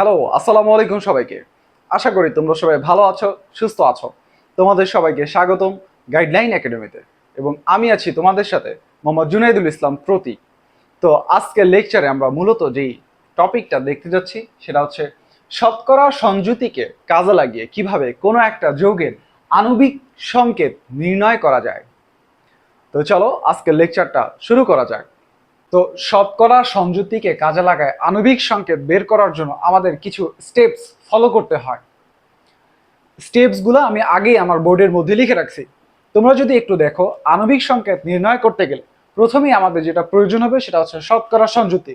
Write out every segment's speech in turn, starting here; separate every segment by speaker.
Speaker 1: Hello আসসালামু আলাইকুম সবাইকে। আশা করি তোমরা সবাই ভালো আছো, সুস্থ আছো। তোমাদের সবাইকে স্বাগতম গাইডলাইন একাডেমিতে এবং আমি আছি তোমাদের সাথে মোহাম্মদ জুনাইদুল ইসলাম প্রতীক। তো আজকের লেকচারে আমরা মূলত যেই টপিকটা দেখতে যাচ্ছি, সেটা হচ্ছে শতকরা সংযুতিকে কাজে লাগিয়ে কীভাবে কোনো একটা যৌগের আণবিক সংকেত নির্ণয় করা যায়। তো চলো আজকের লেকচারটা শুরু করা যাক। তো শতকরা সংযুতিকে কাজে লাগায় আণবিক সংকেত বের করার জন্য আমাদের কিছু স্টেপস ফলো করতে হয়। স্টেপসগুলো আমি আগেই আমার বোর্ডের মধ্যে লিখে রাখছি। তোমরা যদি একটু দেখো, আণবিক সংকেত নির্ণয় করতে গেলে প্রথমেই আমাদের যেটা প্রয়োজন হবে সেটা হচ্ছে শতকরা সংযুক্তি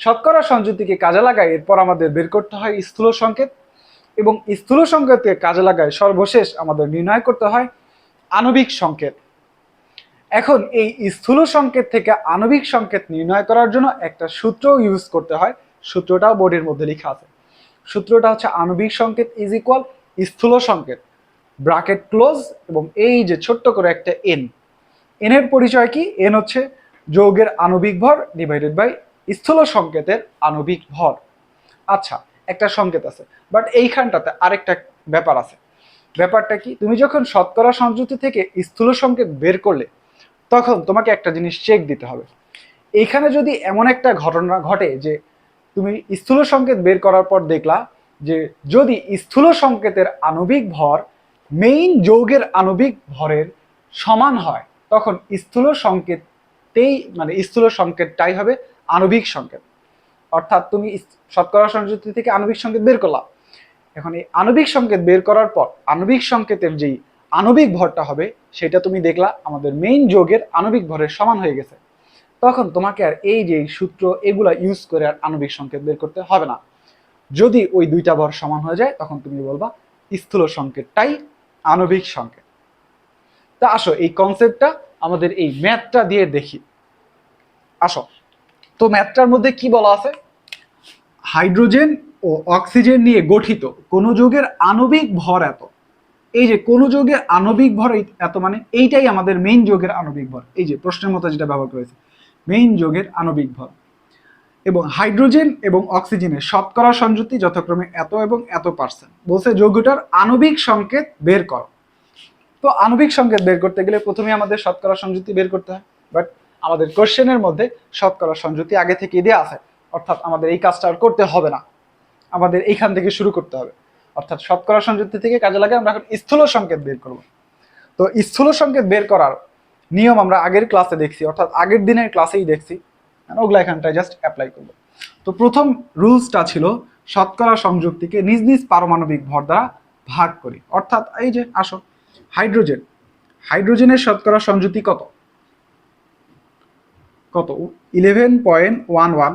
Speaker 1: শতকরা সংযুক্তিকে কাজে লাগায় এরপর আমাদের বের করতে হয় স্থূল সংকেত এবং স্থূল সংকেতকে কাজে লাগায় সর্বশেষ আমাদের নির্ণয় করতে হয় আণবিক সংকেত। এখন এই স্থূল সংকেত থেকে আণবিক সংকেত নির্ণয় করার জন্য একটা সূত্র ইউজ করতে হয়। সূত্রটাও বোর্ডের মধ্যে লেখা আছে। সূত্রটা হচ্ছে আণবিক সংকেত ইজ ইকুয়াল স্থূল সংকেত। ব্রাকেট ক্লোজ এবং এই যে ছোট্ট করে একটা এন এনের পরিচয় কি? এন হচ্ছে যৌগের আণবিক ভর ডিভাইডেড বাই স্থূল সংকেতের আণবিক ভর। আচ্ছা একটা সংকেত আছে বাট এইখানটাতে আরেকটা ব্যাপার আছে। ব্যাপারটা কি? তুমি যখন শতকরা সংযুক্তি থেকে স্থূল সংকেত বের করলে তখন তোমাকে একটা জিনিস চেক দিতে হবে। এইখানে যদি এমন একটা ঘটনা ঘটে যে তুমি স্থূল সংকেত বের করার পর দেখলা যে যদি স্থূল সংকেতের আণবিক ভর মেইন যৌগের আণবিক ভরের সমান হয়, তখন স্থূল সংকেতেই মানে স্থূল সংকেতটাই হবে আণবিক সংকেত। অর্থাৎ তুমি শতকরা সংযুক্তি থেকে আণবিক সংকেত বের করলা। এখন এই আণবিক সংকেত বের করার পর আণবিক সংকেতের যেই আণবিক ভরটা হবে, সেটা তুমি দেখলা আমাদের মেইন যোগের আণবিক ভরের সমান হয়ে গেছে। তখন তোমাকে আর এই যে সূত্র, এগুলা ইউজ করে আর আণবিক সংকেত বের করতে হবে না। যদি ওই দুইটা ভর সমান হয়ে যায়, তখন তুমি বলবা স্থূল সংকেতটাই আণবিক সংকেত। তা আসো, এই কনসেপ্টটা আমাদের এই ম্যাথটা দিয়ে দেখি। আসো, তো ম্যাথটার মধ্যে কি বলা আছে? হাইড্রোজেন ও অক্সিজেন নিয়ে গঠিত কোনো যৌগের আণবিক ভর এত। এই যে কোনো যৌগের আণবিক ভর এত মানে এইটাই আমাদের মেইন যোগের আণবিক ভর। এই যে প্রশ্নের মতো যেটা ব্যবহার করেছে। মেইন যোগের আণবিক ভর। এবং হাইড্রোজেন এবং অক্সিজেনের শতকরা সংযুক্তি যথাক্রমে এত এবং এত পার্সেন্ট বলছে যৌগটার আণবিক সংকেত বের করো। তো আণবিক সংকেত বের করতে গেলে প্রথমে আমাদের শতকরা সংযুক্তি বের করতে হয়। বাট আমাদের কোশ্চেনের মধ্যে শতকরা সংযুক্তি আগে থেকে দেওয়া আছে। অর্থাৎ আমাদের এই কাজটা আর করতে হবে না। আমাদের এইখান থেকে শুরু করতে হবে। অর্থাৎ শতকরা সংযুক্তি থেকে কাজে লাগে, আমরা এখন স্থূল সংকেত বের করব। তো স্থূল সংকেত বের করার নিয়ম আমরা আগের ক্লাসে দেখছি, অর্থাৎ আগের দিনের ক্লাসেই দেখছি। ওগুলা এখানটায় জাস্ট অ্যাপ্লাই করব। তো প্রথম রুলসটা ছিল শতকরা সংযুক্তিকে নিজ নিজ পারমাণবিক ভর দ্বারা ভাগ করি। অর্থাৎ এই যে, আসো হাইড্রোজেন হাইড্রোজেনের শতকরা সংযুক্তি কত? কত? ইলেভেন পয়েন্ট ওয়ান ওয়ান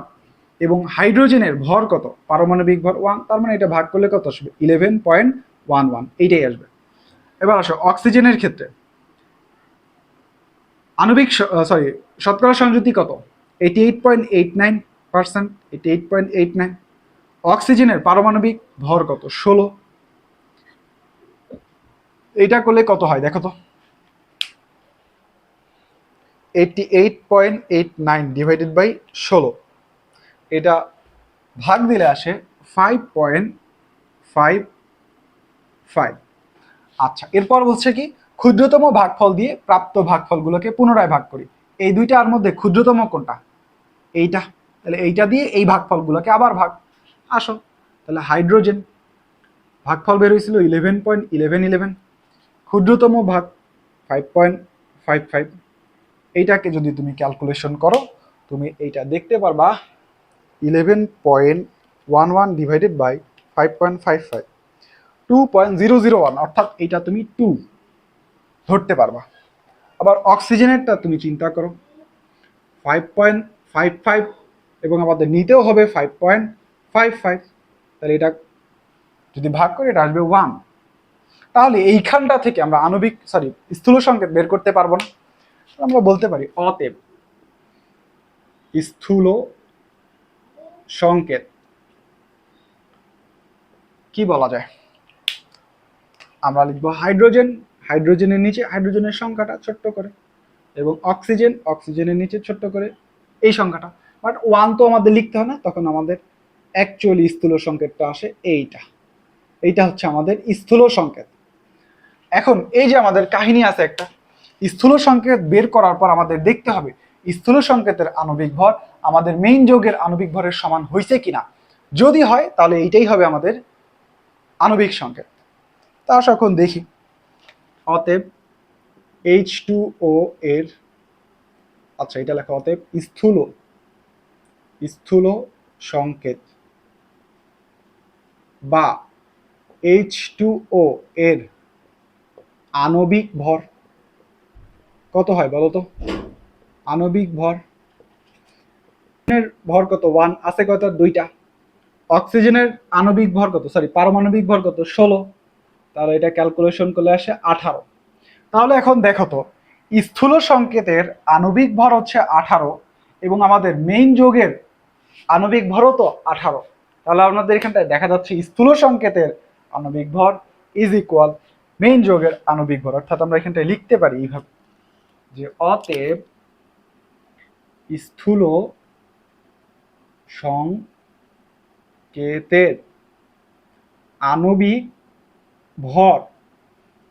Speaker 1: এবং হাইড্রোজেনের ভর কত? পারমাণবিক ভর ওয়ান তার মানে এটা ভাগ করলে কত আসবে? ইলেভেন পয়েন্ট ওয়ান ওয়ান এইটাই আসবে। এবার আসো, অক্সিজেনের ক্ষেত্রে। আণবিক সরি শতকরা সংযুতি কত? Eighty eight point eight nine percent eighty eight point eight nine অক্সিজেনের পারমাণবিক ভর কত? ষোলো। এইটা করলে কত হয়? দেখো তো। Eighty eight point eight nine divided by ষোলো। এটা ভাগ দিলে আসে ফাইভ পয়েন্ট ফাইভ ফাইভ আচ্ছা এরপর বলছে কি, ক্ষুদ্রতম ভাগফল দিয়ে প্রাপ্ত ভাগফলগুলোকে পুনরায় ভাগ করি। এই দুইটার মধ্যে ক্ষুদ্রতম কোনটা? এইটা। তাহলে এইটা দিয়ে এই ভাগফলগুলোকে আবার ভাগ। আসো, তাহলে হাইড্রোজেন। ভাগফল বের হয়েছিল ইলেভেন পয়েন্ট ইলেভেন ইলেভেন ক্ষুদ্রতম ভাগ ফাইভ পয়েন্ট ফাইভ ফাইভ এইটাকে যদি তুমি ক্যালকুলেশন করো, তুমি এইটা দেখতে পারবা eleven point one one divided by five point five five two point zero zero one অর্থাৎ এইটা তুমি টু ধরতে পারবা। আবার অক্সিজেনেরটা তুমি চিন্তা করো। ফাইভ পয়েন্ট ফাইভ ফাইভ এবং আমাদের নিতেও হবে ফাইভ পয়েন্ট ফাইভ ফাইভ তাহলে এটা যদি ভাগ করি এটা আসবে ওয়ান তাহলে এইখানটা থেকে আমরা আণবিক সরি স্থূল সংকেত বের করতে পারব না। আমরা বলতে পারি অতএব স্থূল সংকেত। কি বলা যায়? আমরা লিখব হাইড্রোজেন। হাইড্রোজেনের নিচে হাইড্রোজেনের সংখ্যাটা ছোট্ট করে এবং অক্সিজেন। অক্সিজেনের নিচে ছোট্ট করে এই সংখ্যাটা। বাট ওয়ান তো আমাদের লিখতে হয় না, তখন আমাদের অ্যাকচুয়ালি স্থূল সংকেতটা আসে এইটা। এইটা হচ্ছে আমাদের স্থূল সংকেত। এখন এই যে আমাদের কাহিনী আছে একটা, স্থূল সংকেত বের করার পর আমাদের দেখতে হবে, স্থূল সংকেতের আণবিক ভর আমাদের মেইন যোগের আণবিক ভরের সমান হয়েছে কিনা? যদি হয়, তাহলে এইটাই হবে আমাদের আণবিক সংকেত। তা এখন দেখি। অতএব এইচ টু ও এর আচ্ছা এটা লেখা অতএব স্থূল স্থূল সংকেত বা এইচ টু ও এর আণবিক ভর কত হয় বলো তো আণবিক ভর এর ভর কত? ওয়ান আছে কত দুইটা। অক্সিজেনের আণবিক ভর কত? সরি পারমাণবিক ভর কত? ষোলো। তাহলে এটা ক্যালকুলেশন করলে আসে আঠারো। তাহলে এখন দেখো তো, স্থূল সংকেতের আণবিক ভর হচ্ছে আঠারো এবং আমাদের মেইন যোগের আণবিক ভরও তো আঠারো। তাহলে আপনাদের এখানটায় দেখা যাচ্ছে স্থূল সংকেতের আণবিক ভর ইজ ইকুয়াল মেইন যোগের আণবিক ভর। অর্থাৎ আমরা এখানটায় লিখতে পারি এইভাবে যে অতএব স্থূল সংকেতের আণবিক ভর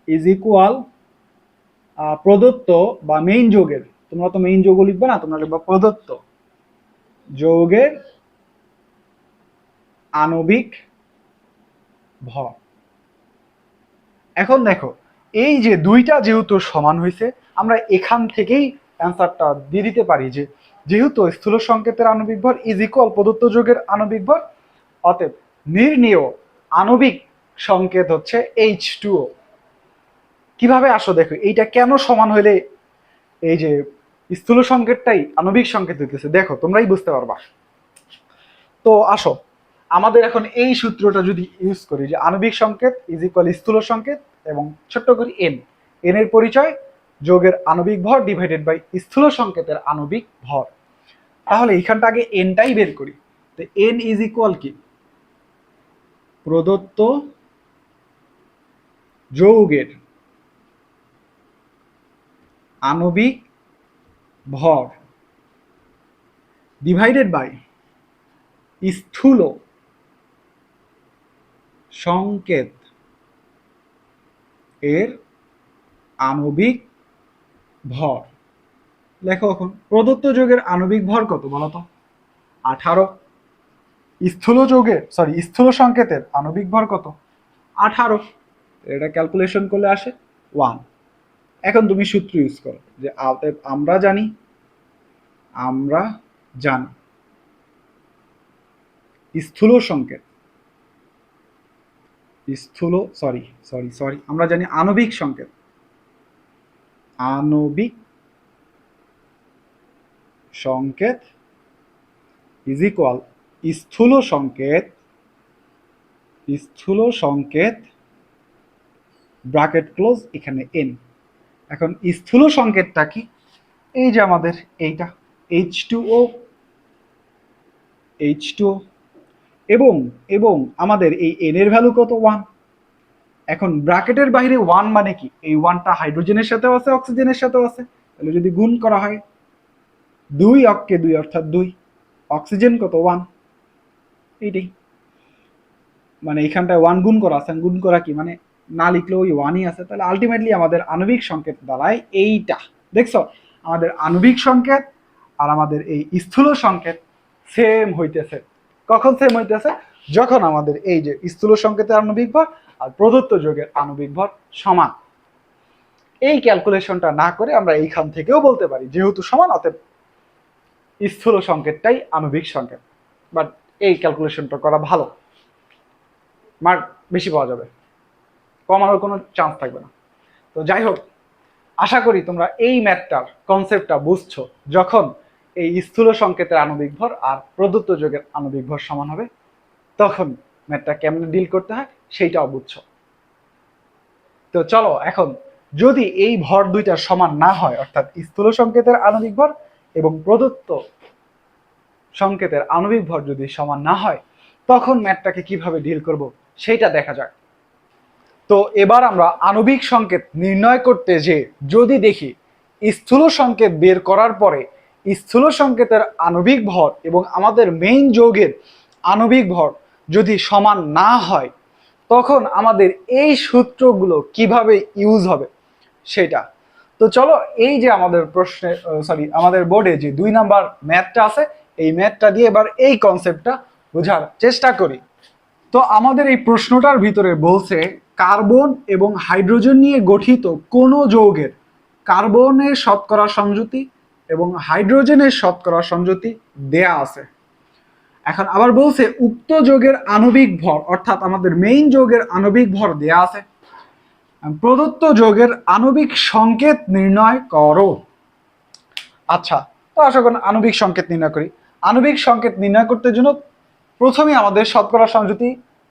Speaker 1: ইজ ইকুয়াল প্রদত্ত বা মেইন যোগের। তোমরা তো মেইন যোগও লিখবে না, তোমরা লিখবা প্রদত্ত যোগের আণবিক ভর। এখন দেখো, এই যে দুইটা যেহেতু সমান হয়েছে আমরা এখান থেকেই অ্যান্সারটা দিয়ে দিতে পারি যে যেহেতু স্থূল সংকেতের আণবিক ভর ইজ ইকুয়াল প্রদত্ত যোগের আণবিক ভর অতএব নির্ণেয় আণবিক সংকেত হচ্ছে এইচ টু কীভাবে আসো দেখো, এইটা কেন সমান হইলে এই যে স্থূল সংকেতটাই আণবিক সংকেত হইতেছে? দেখো, তোমরাই বুঝতে পারবা। তো আসো, আমাদের এখন এই সূত্রটা যদি ইউজ করি যে আণবিক সংকেত ইজ ইকুয়াল স্থূল সংকেত এবং ছোট্ট করি এন এন এর পরিচয় যোগের আণবিক ভর ডিভাইডেড বাই স্থূল সংকেতের আণবিক ভর। তাহলে এখানটা আগে এনটাই বের করি। তো এন ইজ ইকুয়াল কি? প্রদত্ত যৌগের আণবিক ভর ডিভাইডেড বাই স্থূল সংকেত এর আণবিক ভর। লেখো এখন, প্রদত্ত যোগের আণবিক ভর কত বলতো আঠারো। স্থূল যোগের সরি স্থূল সংকেতের আণবিক ভর কত? আঠারো। এটা ক্যালকুলেশন করলে আসে ওয়ান এখন তুমি সূত্র ইউজ করো, যে আমরা জানি আমরা জানি। স্থূল সংকেত। স্থূল সরি সরি সরি আমরা জানি আণবিক সংকেত। আণবিক সংকেত ইজ ইকুয়াল স্থূল সংকেত স্থূল সংকেত ব্রাকেট ক্লোজ এখানে এন এখন স্থূল সংকেতটা কি? এই যে আমাদের এইটা H two O H two এবং এবং আমাদের এই এন এর ভ্যালু কত? ওয়ান এখন ব্র্যাকেটের বাইরে ওয়ান মানে কি? এই ওয়ানটা হাইড্রোজেনের সাথেও আছে অক্সিজেনের সাথেও আছে। তাহলে যদি গুণ করা হয়, দুই অক্কে দুই অর্থাৎ দুই। অক্সিজেন কত? ওয়ান এইটাই। মানে এখানটায় ওয়ান গুণ করা আছে। গুণ করা কি? মানে না লিখলেও ওই ওয়ানই আছে। তাহলে আলটিমেটলি আমাদের আণবিক সংকেত দাঁড়ায় এইটা। দেখছ? আমাদের আণবিক সংকেত আর আমাদের এই স্থূল সংকেত সেম হইতেছে। কখন সেম হইতেছে? যখন আমাদের এই যে স্থূল সংকেতের আণবিক ভর আর প্রদত্ত যোগের আণবিক ভর সমান। এই ক্যালকুলেশনটা না করে আমরা এইখান থেকেও বলতে পারি, যেহেতু সমান, অতএব স্থূল সংকেতটাই আণবিক সংকেত। বাট এই ক্যালকুলেশনটা করা ভালো। মার্ক বেশি পাওয়া যাবে। কমানোর কোনো চান্স থাকবে না। তো যাই হোক, আশা করি তোমরা এই ম্যাথটার কনসেপ্টটা বুঝছ। যখন এই স্থূল সংকেতের আণবিক ভর আর প্রদত্ত যোগের আণবিক ভর সমান হবে, তখন ম্যাথটা কেমনে ডিল করতে হয় সেইটাও বুঝছ তো চলো, এখন যদি এই ভর দুইটা সমান না হয়, অর্থাৎ স্থূল সংকেতের আণবিক ভর এবং প্রদত্ত সংকেতের আণবিক ভর যদি সমান না হয়, তখন ম্যাথটাকে কীভাবে ডিল করব সেইটা দেখা যাক। তো এবার আমরা আণবিক সংকেত নির্ণয় করতে যে যদি দেখি স্থূল সংকেত বের করার পরে স্থূল সংকেতের আণবিক ভর এবং আমাদের মেইন যৌগের আণবিক ভর যদি সমান না হয়, তখন আমাদের এই সূত্রগুলো কীভাবে ইউজ হবে সেটা। তো চলো এই যে আমাদের প্রশ্নে সরি আমাদের বোর্ডে যে দুই নাম্বার ম্যাথটা আছে, এই ম্যাথটা দিয়ে এবার এই কনসেপ্টটা বোঝার চেষ্টা করি। তো আমাদের এই প্রশ্নটার ভিতরে বলছে কার্বন এবং হাইড্রোজেন নিয়ে গঠিত কোনো যৌগের কার্বনের শতকরা সংযুতি এবং হাইড্রোজেনের শতকরা সংযুতি দেয়া আছে। এখন আবার বলছে, উক্ত যোগের আণবিক ভর, অর্থাৎ আমাদের মেইন যোগের আণবিক ভর দেয়া আছে। প্রদত্ত যোগের আণবিক সংকেত নির্ণয় করো। আচ্ছা তো আশা করেন আণবিক সংকেত নির্ণয় করি। আণবিক সংকেত নির্ণয় করতে জন্য প্রথমে আমাদের শতকরা সংযুতি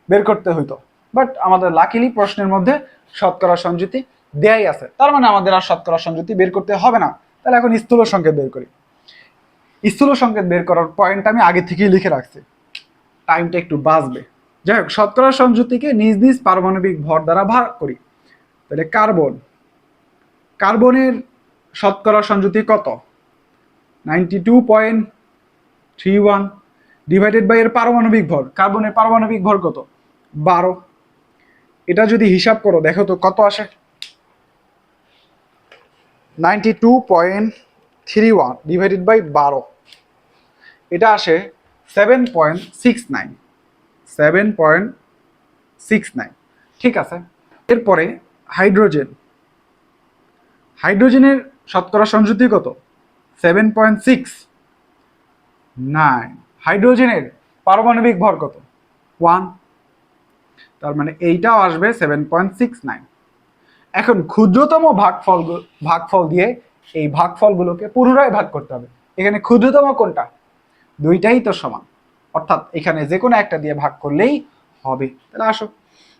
Speaker 1: বের করতে হইতো। বাট আমাদের লাকিলি প্রশ্নের মধ্যে শতকরা সংযুতি দেয়াই আছে। তার মানে আমাদের আর শতকরা সংযুতি বের করতে হবে না। তাহলে এখন স্থূল সংকেত বের করি। স্থূল সংকেত বের করার পয়েন্ট আমি আগে থেকেই লিখে রাখছি। টাইমটা একটু বাঁচবে। যাই হোক, শতকরা সংযুক্তিকে নিজ নিজ পারমাণবিক ভর দ্বারা ভাগ করি। তাহলে কার্বন। কার্বনের শতকরা সংযুতি কত? Ninety two point three one divided by এর পারমাণবিক ভর। কার্বনের পারমাণবিক ভর কত? বারো। এটা যদি হিসাব করো, দেখো তো কত আসে? Ninety two point three one divided by বারো। এটা আসে seven point six nine seven point six nine ঠিক আছে? এরপরে হাইড্রোজেন হাইড্রোজেনের শতকরা সংযুতি কত? সেভেন পয়েন্ট সিক্স নাইন হাইড্রোজেনের পারমাণবিক ভর কত? ওয়ান তার মানে এইটাও আসবে সেভেন পয়েন্ট সিক্স নাইন এখন ক্ষুদ্রতম ভাগফল ভাগফল দিয়ে এই ভাগফলগুলোকে পুনরায় ভাগ করতে হবে। এখানে ক্ষুদ্রতম কোনটা? দুইটাই তো সমান। অর্থাৎ এখানে যে কোনো একটা দিয়ে ভাগ করলেই হবে। তাহলে আসো,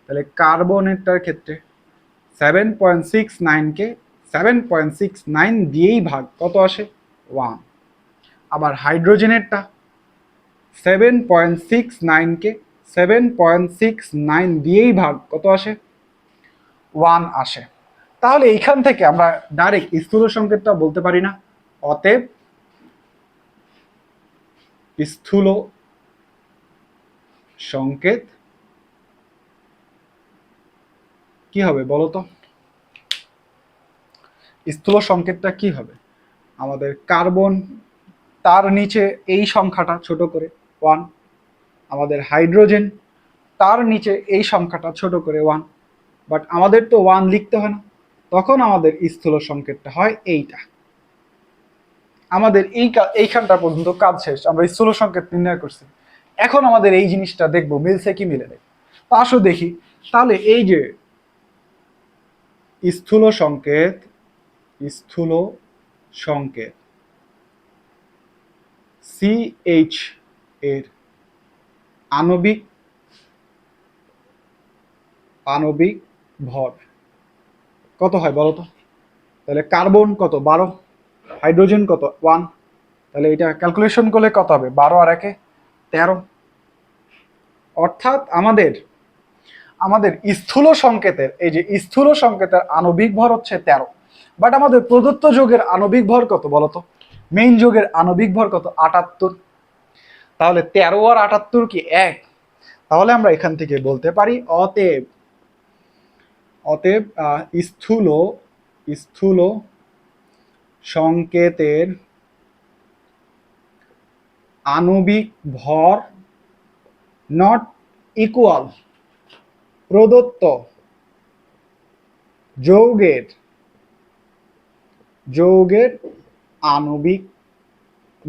Speaker 1: তাহলে কার্বনেরটার ক্ষেত্রে সেভেন পয়েন্ট সিক্স নাইনকে সেভেন পয়েন্ট সিক্স নাইন দিয়েই ভাগ কত আসে? ওয়ান আবার হাইড্রোজেনেরটা সেভেন পয়েন্ট সিক্স নাইনকে সেভেন পয়েন্ট সিক্স নাইন দিয়েই ভাগ কত আসে? ওয়ান আসে। তাহলে এইখান থেকে আমরা ডাইরেক্ট স্থূল সংকেতটা বলতে পারি না। অতএব স্থূল সংকেত। কি হবে বলো তো? স্থূল সংকেতটা কি হবে? আমাদের কার্বন তার নিচে এই সংখ্যাটা ছোট করে ওয়ান আমাদের হাইড্রোজেন তার নিচে এই সংখ্যাটা ছোট করে ওয়ান বাট আমাদের তো ওয়ান লিখতে হয় না। তখন আমাদের স্থূল সংকেতটা হয় এইটা। আমাদের এই এইখানটা পর্যন্ত কাজ শেষ, আমরা স্থূল সংকেত নির্ণয় করছি। এখন আমাদের এই জিনিসটা দেখব, মিলছে কি মিলে নেই। তা আসো দেখি, তাহলে এই যে স্থূল সংকেত স্থূল সংকেত সিএইচ এর আণবিক আণবিক ভর। কত হয় বলো তো? তাহলে কার্বন কত? বারো। হাইড্রোজেন কত? ওয়ান। তাহলে এটা ক্যালকুলেশন করলে কত হবে? বারো আর একে তেরো। অর্থাৎ আমাদের আমাদের স্থূল সংকেতের, এই যে স্থূল সংকেতের আণবিক ভর হচ্ছে তেরো। বাট আমাদের প্রদত্ত যোগের আণবিক ভর কত বলতো? মেইন যোগের আণবিক ভর কত? আটাত্তর। তাহলে তেরো আর আটাত্তর কি এক? তাহলে আমরা এখান থেকে বলতে পারি, অতএব অতএব স্থূল স্থূল সংকেতের আণবিক ভর নট ইকুয়াল প্রদত্ত যৌগের যৌগের আণবিক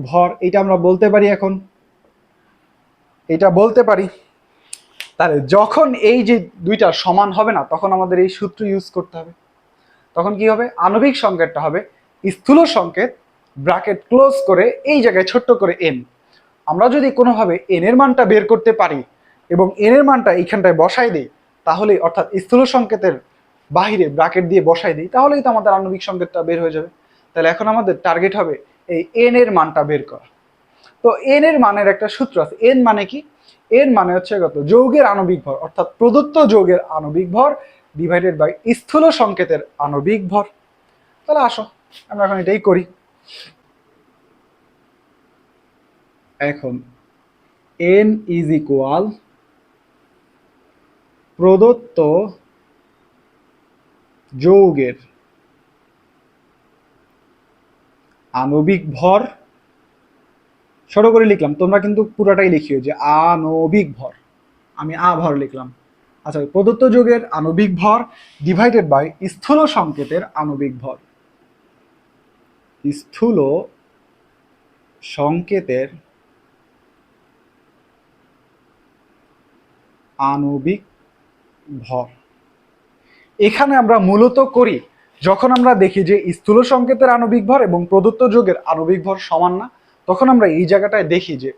Speaker 1: ভর। এটা আমরা বলতে পারি এখন। এটা বলতে পারি। তাহলে যখন এই যে দুইটা সমান হবে না, তখন আমাদের এই সূত্র ইউজ করতে হবে। তখন কি হবে? আণবিক সংকেতটা হবে। স্থূল সংকেত, ব্র্যাকেট ক্লোজ করে, এই জায়গায় ছোট্ট করে এন আমরা যদি কোনোভাবে এন এর মানটা বের করতে পারি এবং এন এর মানটা এইখানটায় বসাই দিই তাহলে অর্থাৎ স্থূল সংকেতের বাহিরে ব্র্যাকেট দিয়ে বসাই দিই, তাহলেই তো আমাদের আণবিক সংকেতটা বের হয়ে যাবে। তাহলে এখন আমাদের টার্গেট হবে এই এন এর মানটা বের করা। তো এন এর মানের একটা সূত্র আছে। এন মানে কি? এন মানে হচ্ছে কত যৌগের আণবিক ভর, অর্থাৎ প্রদত্ত যৌগের আণবিক ভর ডিভাইডেড বাই স্থূল সংকেতের আণবিক ভর। তাহলে আসো। আমরা এখন এটাই করি। এখন এন ইজ ইকুয়াল প্রদত্ত যৌগের আণবিক ভর। ছোট করে লিখলাম, তোমরা কিন্তু পুরাটাই লিখিও যে আণবিক ভর। আমি আ ভর লিখলাম। আচ্ছা প্রদত্ত যুগের আণবিক ভর ডিভাইডেড বাই স্থূল সংকেতের আণবিক ভর। স্থূল সংকেতের আণবিক ভর। এখানে আমরা মূলত করি যখন আমরা দেখি যে স্থূল সংকেতের আণবিক ভর এবং প্রদত্ত যোগের আণবিক ভর সমান না, তখন আমরা এই জায়গাটায় দেখি যে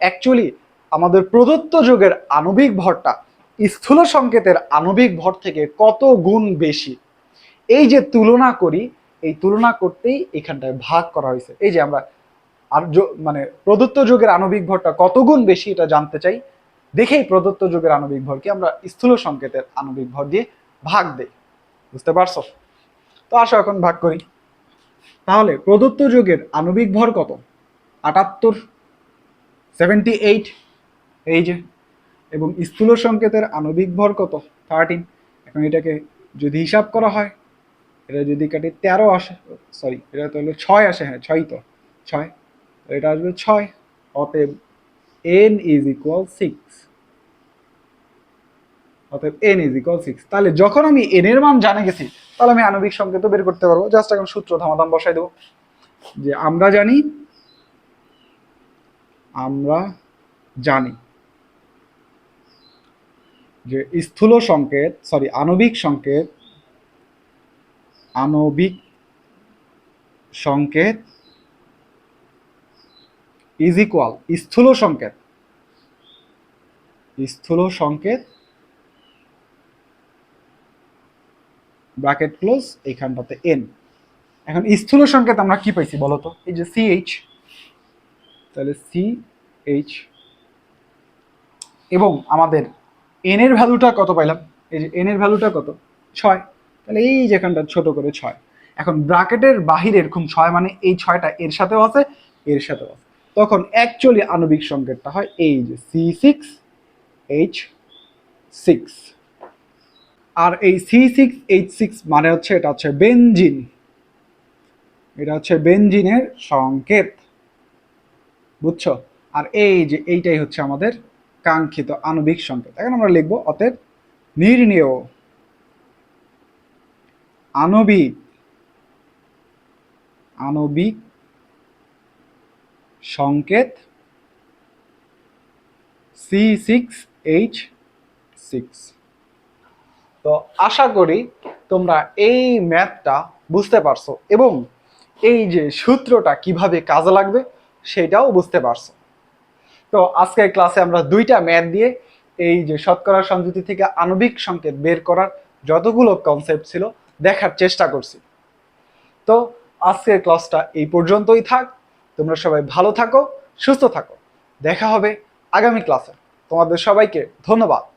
Speaker 1: অ্যাকচুয়ালি আমাদের প্রদত্ত যোগের আণবিক ভরটা স্থূল সংকেতের আণবিক ভর থেকে কত গুণ বেশি। এই যে তুলনা করি এই তুলনা করতেই এখানটায় ভাগ করা হয়েছে। এই যে আমরা আর মানে প্রদত্ত যুগের আণবিক ভরটা কত গুণ বেশি এটা জানতে চাই। দেখেই প্রদত্ত যুগের আণবিক ভরকে আমরা স্থূল সংকেতের আণবিক ভর দিয়ে ভাগ দেই। বুঝতে পারছ? তো আসো এখন ভাগ করি। তাহলে প্রদত্ত যুগের আণবিক ভর কত? আটাত্তর সেভেন্টি এইট এই যে, এবং স্থূল সংকেতের আণবিক ভর কত? থার্টিন এখন এটাকে যদি হিসাব করা হয় এটা যদি কাটি তেরো আসে সরি এটা তো হলো ছয় আসে হ্যাঁ ছয় তো, ছয়। এটা আসবে ছয় অতএব এন ইজ ইকুয়াল সিক্স অতএব এন ইজ ইকুয়াল সিক্স তাহলে যখন আমি এন এর মান জানে গেছি, তাহলে আমি আণবিক সংকেত বের করতে পারব। জাস্ট এখন সূত্র ধামাধাম বসাই দেবো। যে আমরা জানি আমরা জানি যে স্থূল সংকেত সরি আণবিক সংকেত আণবিক সংকেত ইজ ইকুয়াল স্থূল সংকেত। স্থূল সংকেত ব্র্যাকেট ক্লোজ এইখানটাতে এন এখন স্থূল সংকেত আমরা কি পাইছি বলো তো? এই যে সিএইচ তাহলে সি এইচ এবং আমাদের এন এর ভ্যালুটা কত পাইলাম? এই যে এন এর ভ্যালুটা কত? ছয়। তাহলে এই যেখানটা ছোট করে ছয়। এখন ব্র্যাকেটের বাহিরে এরকম ছয় মানে এই ছয়টা এর সাথেও আছে, এর সাথেও আছে। তখন অ্যাকচুয়ালি আণবিক সংকেতটা হয় এই যে সি সিক্স এইচ সিক্স আর এই সি সিক্স এইচ সিক্স মানে হচ্ছে, এটা হচ্ছে বেনজিন এটা হচ্ছে বেনজিনের সংকেত। বুঝছ? আর এই যে এইটাই হচ্ছে আমাদের কাঙ্ক্ষিত আণবিক সংকেত। এখন আমরা লিখব অতএব নির্ণেয়। আণবিক আণবিক সংকেত সি সিক্স এইচ সিক্স তো আশা করি তোমরা এই ম্যাথটা বুঝতে পারছ এবং এই যে সূত্রটা কীভাবে কাজে লাগবে সেটাও বুঝতে পারছ। তো আজকের ক্লাসে আমরা দুইটা ম্যাথ দিয়ে এই যে শতকরা সংযুতি থেকে আণবিক সংকেত বের করার যতগুলো কনসেপ্ট ছিল দেখার চেষ্টা করছি। তো আজকের ক্লাসটা এই পর্যন্তই থাক। তোমরা সবাই ভালো থাকো, সুস্থ থাকো। দেখা হবে আগামী ক্লাসে। তোমাদের সবাইকে ধন্যবাদ।